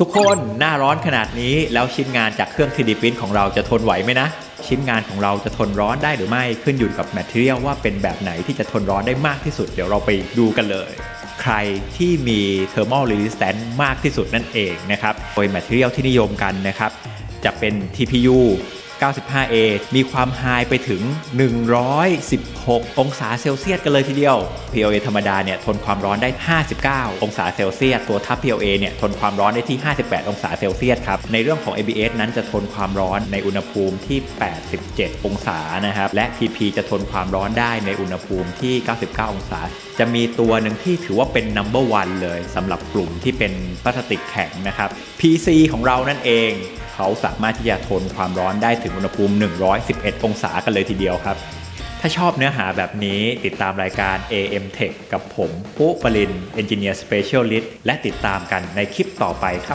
ทุกคนหน้าร้อนขนาดนี้แล้วชิ้นงานจากเครื่อง 3D Print ของเราจะทนไหวไหมนะ ชิ้นงานของเราจะทนร้อนได้หรือไม่ขึ้นอยู่กับแมทเทียลว่าเป็นแบบไหนที่จะทนร้อนได้มากที่สุด เดี๋ยวเราไปดูกันเลย ใครที่มี Thermal Resistance มากที่สุดนั่นเองนะครับโดยแมทเทียลที่นิยมกันนะครับจะเป็น TPU 95A มีความไฮไปถึง 116 องศาเซลเซียสกันเลยทีเดียว PLA ธรรมดาเนี่ยทนความร้อนได้ 59 องศาเซลเซียส ตัวทับ PLA เนี่ยทนความร้อนได้ที่ 58 องศาเซลเซียสครับ ในเรื่องของ ABS นั้นจะทนความร้อนในอุณหภูมิที่ 87 องศานะครับ และ PP จะทนความร้อนได้ในอุณหภูมิที่ 99 องศา จะมีตัวหนึ่งที่ถือว่าเป็น number one เลยสำหรับกลุ่มที่เป็นพลาสติกแข็งนะครับ PC ของเรานั่นเอง เขาสามารถที่จะทนความร้อนได้ถึงอุณหภูมิ 111 องศากันเลยทีเดียวครับ ถ้าชอบเนื้อหาแบบนี้ติดตามรายการ AM Tech กับผมปุ๊ปริน Engineer Specialist และติดตามกันในคลิปต่อไปครับ